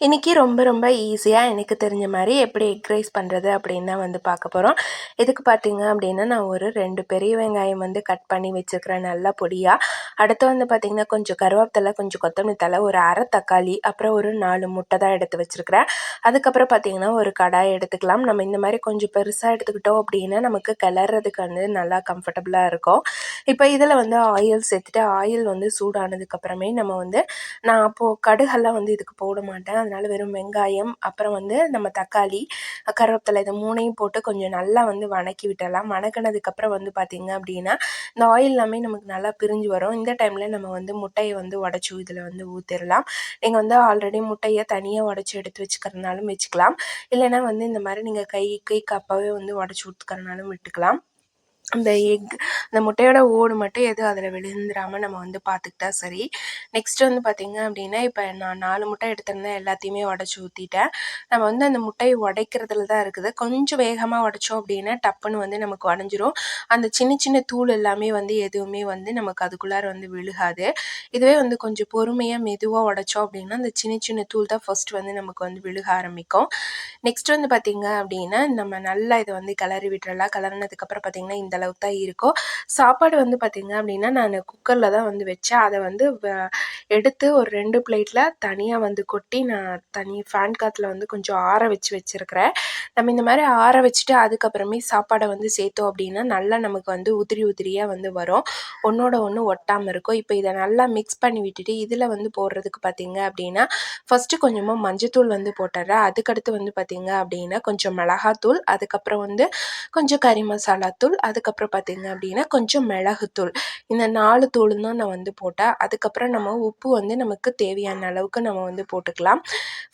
இன்றைக்கி ரொம்ப ரொம்ப ஈஸியாக எனக்கு தெரிஞ்ச மாதிரி எப்படி எக் ரைஸ் பண்ணுறது அப்படின்னு தான் வந்து பார்க்க போகிறோம் இதுக்கு பார்த்தீங்க அப்படின்னா நான் ஒரு ரெண்டு பெரிய வெங்காயம் வந்து கட் பண்ணி வச்சுருக்கிறேன் நல்லா பொடியாக அடுத்து வந்து பார்த்திங்கன்னா கொஞ்சம் கருவேப்பிலை கொஞ்சம் கொத்தமல்லி தலை ஒரு அரை தக்காளி அப்புறம் ஒரு நாலு முட்டை தான் எடுத்து வச்சுருக்கிறேன். அதுக்கப்புறம் பார்த்திங்கன்னா ஒரு கடாய் எடுத்துக்கலாம். நம்ம இந்த மாதிரி கொஞ்சம் பெருசாக எடுத்துக்கிட்டோம் அப்படின்னா நமக்கு கிளறதுக்கு வந்து நல்லா கம்ஃபர்டபுளாக இருக்கும். இப்போ இதில் வந்து ஆயில் சேர்த்துட்டு ஆயில் வந்து சூடானதுக்கப்புறமே நம்ம வந்து நான் அப்போது கடுகெல்லாம் வந்து இதுக்கு போட மாட்டேன். அதனால் வெறும் வெங்காயம் அப்புறம் வந்து நம்ம தக்காளி கருவேப்பிலை இது மூணையும் போட்டு கொஞ்சம் நல்லா வந்து வணக்கி விட்டுடலாம். வணக்கினதுக்கப்புறம் வந்து பார்த்திங்க அப்படின்னா இந்த ஆயில் எல்லாமே நமக்கு நல்லா பிரிஞ்சு வரும். இந்த டைமில் நம்ம வந்து முட்டையை வந்து உடச்சி இதில் வந்து ஊற்றிடலாம் நீங்கள் வந்து ஆல்ரெடி முட்டையை தனியாக உடச்சி எடுத்து வச்சுக்கிறதுனாலும் வச்சுக்கலாம். இல்லைனா வந்து இந்த மாதிரி நீங்கள் கை கை கப்பாகவே வந்து உடச்சி ஊற்றுக்கிறனாலும் விட்டுக்கலாம். அந்த எக் அந்த முட்டையோட ஓடு மட்டும் எதுவும் அதில் விழுந்துடாமல் நம்ம வந்து பார்த்துக்கிட்டா சரி. நெக்ஸ்ட் வந்து பார்த்திங்க அப்படின்னா இப்போ நான் நாலு முட்டை எடுத்திருந்தேன் எல்லாத்தையுமே உடச்சி ஊற்றிட்டேன் நம்ம வந்து அந்த முட்டையை உடைக்கிறதுல தான் இருக்குது. கொஞ்சம் வேகமாக உடைச்சோம் அப்படின்னா டப்புன்னு வந்து நமக்கு உடஞ்சிரும். அந்த சின்ன சின்ன தூள் எல்லாமே வந்து எதுவுமே வந்து நமக்கு அதுக்குள்ளார வந்து விழுகாது. இதுவே வந்து கொஞ்சம் பொறுமையாக மெதுவாக உடைச்சோம் அப்படின்னா அந்த சின்ன சின்ன தூள் தான் ஃபஸ்ட் வந்து நமக்கு வந்து விழுக ஆரம்பிக்கும். நெக்ஸ்ட் வந்து பார்த்திங்க அப்படின்னா நம்ம நல்லா இதை வந்து கிளறி விட்டுறலாம். கிளறினதுக்கப்புறம் பார்த்திங்கன்னா இந்த அளவுக்கு தான் இருக்கும் சாப்பாடு வந்து பார்த்திங்க அப்படின்னா நான் குக்கரில் தான் வந்து வச்சேன். அதை வந்து எடுத்து ஒரு ரெண்டு பிளேட்டில் தனியாக வந்து கொட்டி நான் தனி ஃபேன் காற்றுல வந்து கொஞ்சம் ஆற வச்சு வச்சுருக்கிறேன். நம்ம இந்த மாதிரி ஆற வச்சுட்டு அதுக்கப்புறமே சாப்பாடை வந்து சேர்த்தோம் அப்படின்னா நல்லா நமக்கு வந்து உதிரி உதிரியாக வந்து வரும். ஒன்றோட ஒன்று ஒட்டாமல் இருக்கும். இப்போ இதை நல்லா மிக்ஸ் பண்ணி விட்டுட்டு இதில் வந்து போடுறதுக்கு பார்த்திங்க அப்படின்னா ஃபஸ்ட்டு கொஞ்சமாக மஞ்சத்தூள் வந்து போட்டுடுறேன். அதுக்கடுத்து வந்து பார்த்திங்க அப்படின்னா கொஞ்சம் மிளகாத்தூள். அதுக்கப்புறம் வந்து கொஞ்சம் கறி மசாலா தூள் அதுக்கப்புறம் அதுக்கப்புறம் பார்த்திங்க அப்படின்னா கொஞ்சம் மிளகுத்தூள். இந்த நாலு தூளும் தான் நான் வந்து போட்டேன். அதுக்கப்புறம் நம்ம உப்பு வந்து நமக்கு தேவையான அளவுக்கு நம்ம வந்து போட்டுக்கலாம்.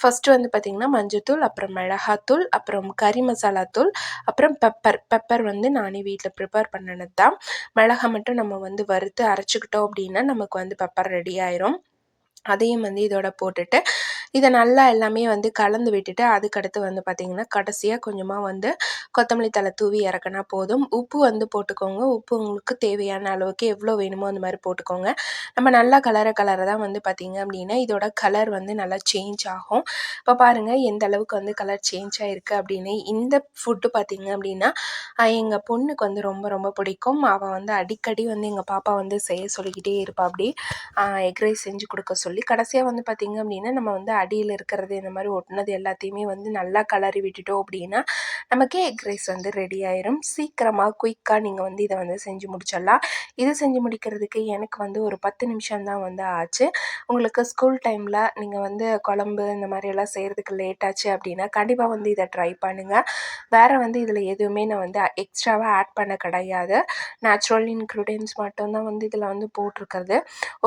ஃபஸ்ட்டு வந்து பார்த்திங்கன்னா மஞ்சத்தூள் அப்புறம் மிளகாத்தூள் அப்புறம் கறி மசாலா தூள் அப்புறம் பெப்பர் பெப்பர் வந்து நானே வீட்டில் ப்ரிப்பேர் பண்ணினது தான் மிளகா மட்டும் நம்ம வந்து வறுத்து அரைச்சிக்கிட்டோம் அப்படின்னா நமக்கு வந்து பெப்பர் ரெடி ஆயிரும். அதையும் வந்து இதோட போட்டுட்டு இதை நல்லா எல்லாமே வந்து கலந்து விட்டுட்டு அதுக்கடுத்து வந்து பார்த்திங்கன்னா கடைசியாக கொஞ்சமாக வந்து கொத்தமல்லி தழை தூவி இறக்குனா போதும். உப்பு வந்து போட்டுக்கோங்க. உப்பு உங்களுக்கு தேவையான அளவுக்கு எவ்வளோ வேணுமோ அந்த மாதிரி போட்டுக்கோங்க. நம்ம நல்லா கலர கலரை தான் வந்து பார்த்திங்க அப்படின்னா இதோட கலர் வந்து நல்லா சேஞ்ச் ஆகும். இப்போ பாருங்கள் எந்த அளவுக்கு வந்து கலர் சேஞ்ச் ஆகிருக்கு அப்படின்னு. இந்த ஃபுட்டு பார்த்திங்க அப்படின்னா எங்கள் பொண்ணுக்கு வந்து ரொம்ப ரொம்ப பிடிக்கும். அவள் வந்து அடிக்கடி வந்து எங்கள் பாப்பா வந்து செய்ய சொல்லிக்கிட்டே இருப்பாள் அப்படி எக் ரைஸ் செஞ்சு கொடுக்க சொல்லி கடைசியாக வந்து பார்த்திங்க அப்படின்னா நம்ம வந்து அடியில் இருக்கிறது இந்த மாதிரி ஒட்டினது எல்லாத்தையுமே வந்து நல்லா கலரி விட்டுட்டோம் அப்படின்னா நமக்கே எக் ரைஸ் வந்து ரெடி ஆயிரும். சீக்கிரமாக குயிக்காக நீங்கள் வந்து இதை வந்து செஞ்சு முடிச்சிடலாம். இது செஞ்சு முடிக்கிறதுக்கு எனக்கு வந்து ஒரு பத்து நிமிஷம் தான் வந்து ஆச்சு. உங்களுக்கு ஸ்கூல் டைமில் நீங்கள் வந்து குழம்பு இந்த மாதிரியெல்லாம் செய்கிறதுக்கு லேட் ஆச்சு அப்படின்னா கண்டிப்பாக வந்து இதை ட்ரை பண்ணுங்கள் வேறு வந்து இதில் எதுவுமே நான் வந்து எக்ஸ்ட்ராவாக ஆட் பண்ண கிடையாது. நேச்சுரல் இன்க்ரீடியன்ஸ் மட்டும்தான் வந்து இதில் வந்து போட்டிருக்கிறது.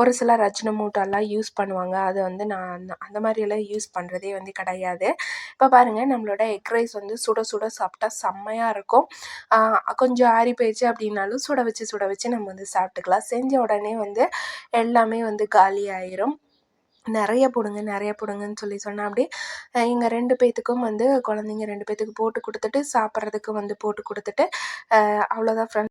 ஒரு சில ரஜின மூட்டெல்லாம் யூஸ் பண்ணுவாங்க. அது வந்து நான் அந்த மாதிரியெல்லாம் யூஸ் பண்ணுறதே வந்து கிடையாது. இப்போ பாருங்கள் நம்மளோட எக் ரைஸ் வந்து சுட சுட சாப்பிட்டா செம்மையாக இருக்கும். கொஞ்சம் ஆறி போயிடுச்சு அப்படின்னாலும் சுட வச்சு சுட வச்சு நம்ம வந்து சாப்பிட்டுக்கலாம். செஞ்ச உடனே வந்து எல்லாமே வந்து காலி ஆயிரும். நிறைய போடுங்க நிறைய போடுங்கன்னு சொல்லி சொன்னால் அப்படியே எங்கள் ரெண்டு பேர்த்துக்கும் வந்து குழந்தைங்க ரெண்டு பேர்த்துக்கு போட்டு கொடுத்துட்டு சாப்பிட்றதுக்கு வந்து போட்டு கொடுத்துட்டு அவ்வளோதான் ஃப்ரெண்ட்ஸ்